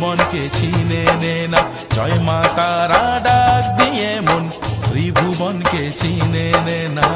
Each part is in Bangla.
ত্রিভুবনকে চিনে নে না। জয় মা তারা ডাক দিয়ে মন ত্রিভুবনকে চিনে নে না।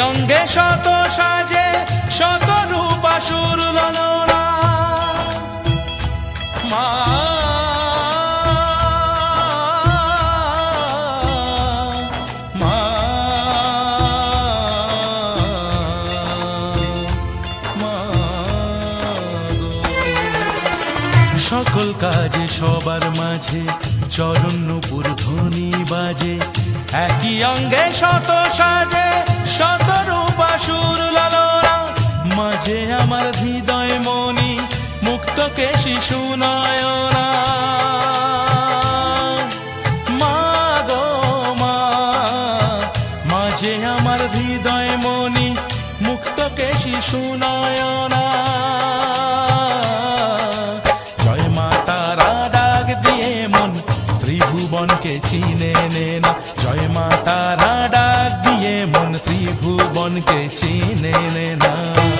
অঙ্গে শত সাজে, শত রূপাসুর ললনা মা। সকল কাজে সবার মাঝে, চরণ নুপুর ধ্বনি বাজে। একই অঙ্গে শত সাজে শত রূপাসুর লালনা মাঝে আমার হৃদয় মনি মুক্তকে শিশু নয়না। মা গো মা, মাঝে আমার হৃদয় মুক্তকে শিশু নয়না। জয় মা তারা ডাক দিয়ে মন ত্রিভুবনকে চিনে নে না, জয় ত্রিভুবনকে চিনে নে।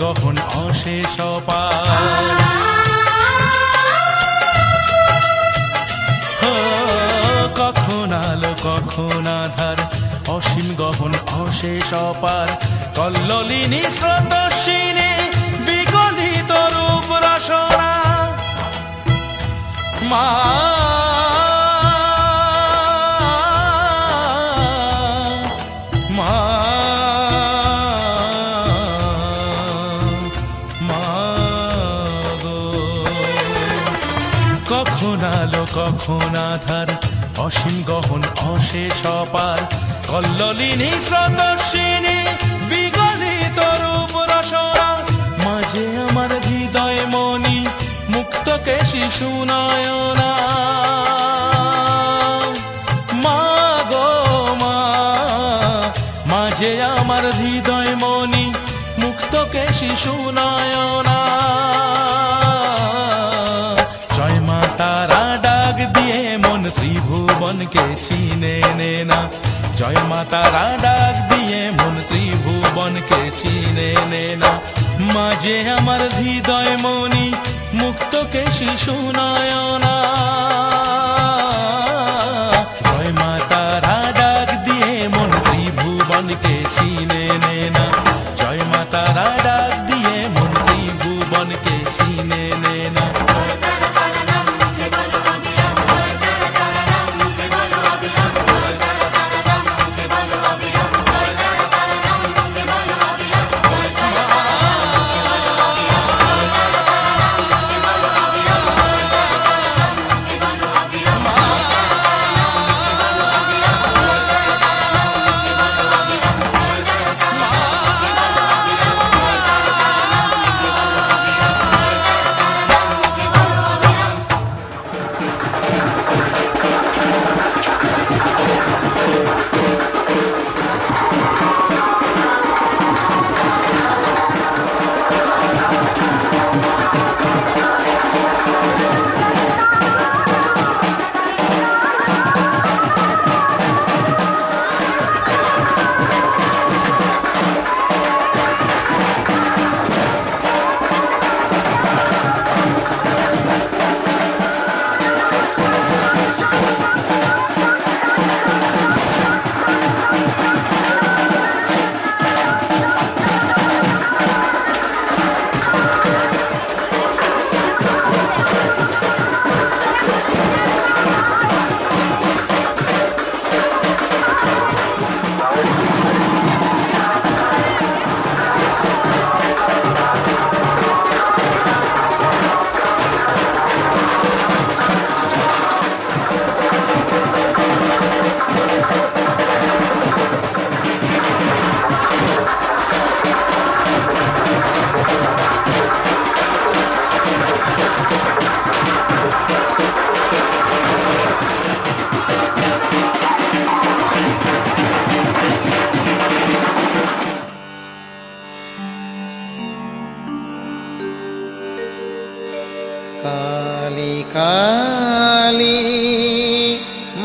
গহন অশেষ কখন আলো, কখন আধার? অসীম গহন অশেষ অপার কল্লিনী স্রোতস্বিনী, বিগলিত রূপ রসনা মা কখন আধার, অসীম গহন, অশেষ অপার। কল্লিনী স্রোতস্বিনী, বিগলিত রূপ রসনা। মাঝে আমার হৃদয় মনি মুক্তকে শিশু নয়না। মা গো মা, মাঝে আমার হৃদয় মনি মুক্তকে শিশু নয়না। ত্রিভুবনকে চিনে নে না। জয় মা তারা ডাক দিয়ে মন ত্রিভুবনকে চিনে নে না। মাঝে আমার হৃদয় মনি মুক্তকে শিশু নয়না। জয় মা তারা ডাক দিয়ে মন ত্রিভুবনকে চিনে নে না। জয় মা তারা ডাক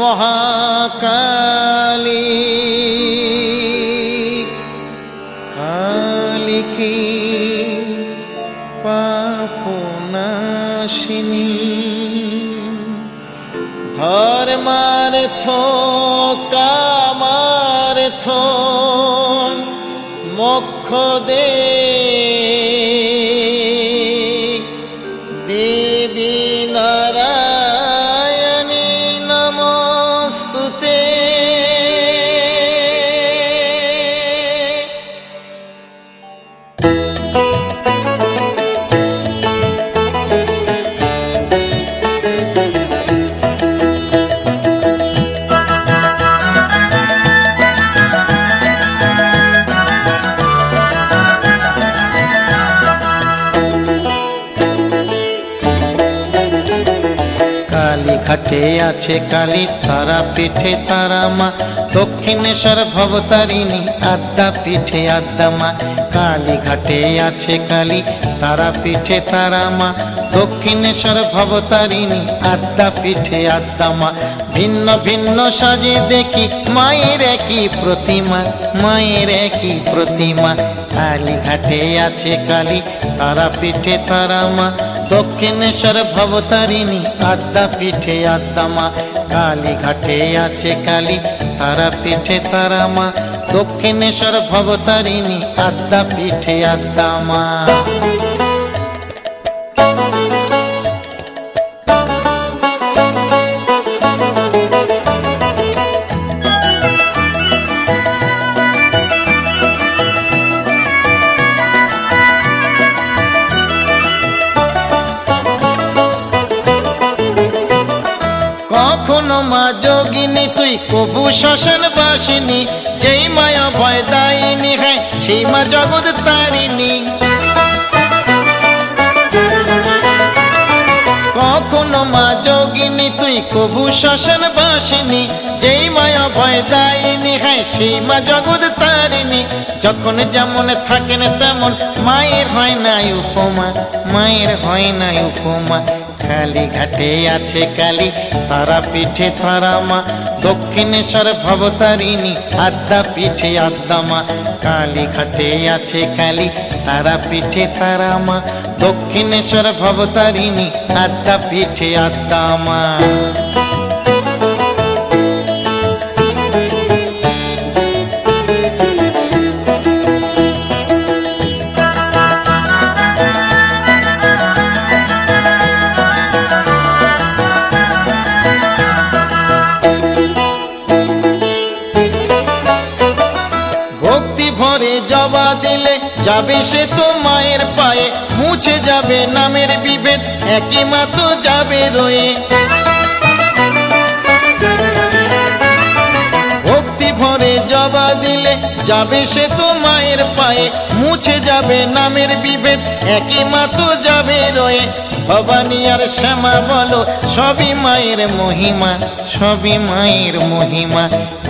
মহাকালী। কালিকি পাপনাশিনী? ধর্মার্থ কামার্থ মোক্ষ দে আছে কালী, তারা পিঠে, তারা মা। দক্ষিণেশ্বর ভবতারিণী, আদ্যা পিঠে, আদ্যা মা। কালী ঘাটে আছে কালী, তারা পিঠে, তারা মা। দক্ষিণেশ্বর ভবতারিণী, আদ্যা পিঠে, আদ্যা মা। ভিন্ন ভিন্ন সাজে দেখি মায়ের একই প্রতিমা, মায়ের একই প্রতিমা। কালী ঘাটে আছে কালী, তারা পিঠে, তারা মা। দক্ষিণেশ্বর ভবতারিণী আদ্যা পিঠে আদ্যা মা কালী ঘাটে আছে কালী, তারা পিঠে তারা মা, দক্ষিণেশ্বর ভবতারিণী আদ্যা পিঠে আদ্যা মা। তুই কবু শ্মশান বাসিনী, যেই মায়া ভয় দায়িনী হ্যাঁ সেই মা জগৎ তারিণী। কখনো মা যোগিনী, তুই কবু শ্মশান বাসিনী, যেই মায়া ভয় দায়িনী হ্যাঁ সেই মা জগৎ তারিণী। যখন যেমন থাকেন তেমন মায়ের হয় নাই উপমা। মায়ের হয় না উপমা। কালী ঘাটে আছে কালী, তারা পিঠে তারা মা। দক্ষিণেশ্বর ভবতারিণী, আদ্যা পিঠে আদ্যা মা। কালী ঘাটে আছে কালী, তারা পিঠে তারা মা। দক্ষিণেশ্বর ভবতারিণী, আদ্যা পিঠে আদ্যা মা। যাবে সে তো মায়ের পায়ে, মুছে যাবে নামের বিভেদ, একই মা তো যাবে রয়ে। ভক্তি ভরে জবা দিলে যাবে সে তো মায়ের পায়ে, মুছে যাবে নামের বিভেদ, একই মা তো যাবে রয়ে। ভবানী আর শ্যামা বলো, সবই মায়ের মহিমা, সবই মায়ের মহিমা।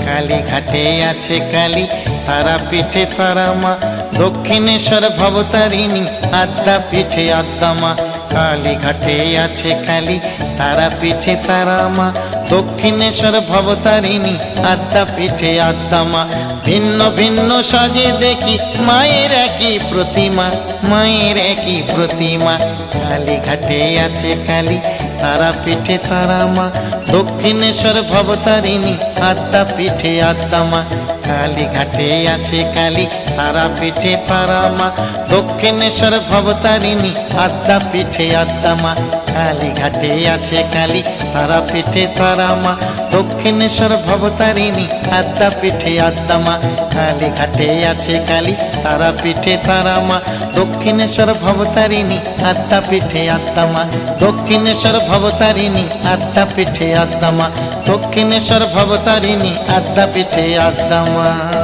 কালী ঘাটে আছে কালী তারা পিঠে তারা মা দক্ষিণেশ্বর ভবতারিণী আদ্যা পিঠে আদ্যা মা কালী ঘাটে আছে কালী তারা পিঠে তারা মা দক্ষিণেশ্বর ভবতারিণী আদ্যা পিঠে আদ্যা মা ভিন্ন ভিন্ন সাজে দেখি মায়ের একই প্রতিমা, মায়ের একই প্রতিমা। কালী ঘাটে আছে কালী তারা পিঠে তারা মা দক্ষিণেশ্বর ভবতারিণী আদ্যা পিঠে আদ্যা মা কালী ঘাটে আছে কালী তারা পিঠে তারা মা। দক্ষিণেশ্বর ভবতারিণী, আদ্যা পিঠে আদ্যা মা। কালী ঘাটে আছে কালী, তারা পিঠে তারা মা। দক্ষিণেশ্বর ভবতারিণী, আদ্যা পিঠে আদ্যা মা। কালী ঘাটে আছে কালী, তারা পিঠে তারা মা। দক্ষিণেশ্বর ভবতারিণী, আদ্যা পিঠে আদ্যা মা। দক্ষিণেশ্বর ভবতারিণী, আদ্যা পিঠে আদ্যা মা। দক্ষিণেশ্বর ভবতারিণী, আদ্যা পিঠে আদ্যা মা।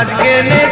আজকে নেচে